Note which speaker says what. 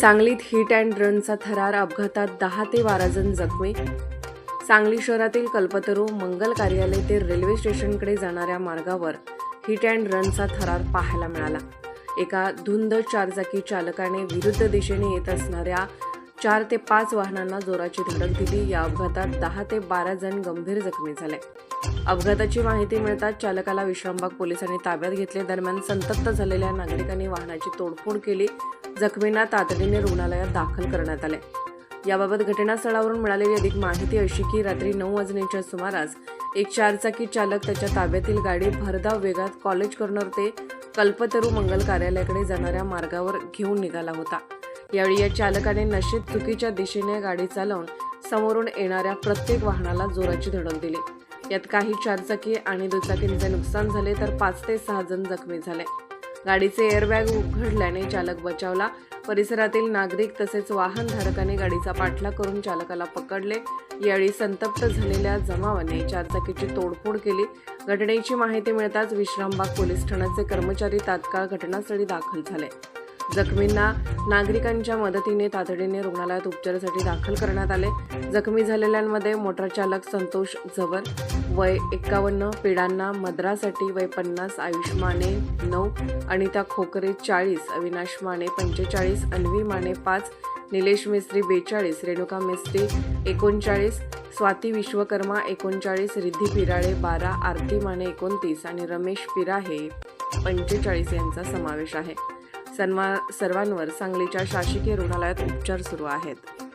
Speaker 1: सांगलीत hit and रनचा थरार अपघातात दहा ते बारा जण जखमी. सांगली शहरातील कल्पतरू मंगल कार्यालय ते रेल्वे स्टेशनकडे जाणाऱ्या मार्गावर हिट अँड रनचा थरार पाहायला मिळाला. एका धुंद चारचाकी चालकाने विरुद्ध दिशेने येत असणाऱ्या चार ते पाच वाहनांना जोराची धडक दिली. या अपघातात दहा ते बारा जण गंभीर जखमी झाले. अपघाताची माहिती मिळताच चालकाला विश्रामबाग पोलिसांनी ताब्यात घेतले. दरम्यान संतप्त झालेल्या नागरिकांनी वाहनाची तोडफोड केली. जखमींना तातडीने रुग्णालयात दाखल करण्यात आले. याबाबत घटनास्थळावरून मिळालेली अधिक माहिती अशी की रात्री नऊ वाजण्याच्या सुमारास एक चारचाकी चालक त्याच्या ताब्यातील गाडी भरधाव वेगात कॉलेज कॉर्नर ते कल्पतरू मंगल कार्यालयाकडे जाणाऱ्या मार्गावर घेऊन निघाला होता. यावेळी या चालकाने नशेत चुकीच्या दिशेने गाडी चालवून समोरून येणाऱ्या प्रत्येक वाहनाला जोराची धडक दिली. यात काही चारचाकी आणि दुचाकींचे नुकसान झाले तर पाच ते सहा जण जखमी झाले. गाडीचे एअरबॅग उघडल्याने चालक बचावला. परिसरातील नागरिक तसेच वाहनधारकाने गाडीचा पाठलाग करून चालकाला पकडले. यावेळी संतप्त झालेल्या जमावाने चारचाकीची तोडफोड केली. घटनेची माहिती मिळताच विश्रामबाग पोलीस ठाण्याचे कर्मचारी तात्काळ घटनास्थळी दाखल झाले. जखमींना नागरिकांच्या मदतीने तातडीने रुग्णालयात उपचारासाठी दाखल करण्यात आले. जखमी झालेल्यांमध्ये मोटार चालक संतोष झवर वय एक्कावन्न पिढांना मद्रासाठी वय पन्नास आयुष माने नऊ अनिता खोकरे चाळीस अविनाश माने पंचेचाळीस अन्वी माने पाच निलेश मिस्त्री बेचाळीस रेणुका मिस्त्री एकोणचाळीस स्वाती विश्वकर्मा एकोणचाळीस रिद्धी पिराळे बारा आरती माने एकोणतीस आणि रमेश पिराहे पंचेचाळीस यांचा समावेश आहे. सन्मा सर्वांवर सांगलीच्या शासकीय रुग्णालयात उपचार सुरू आहेत.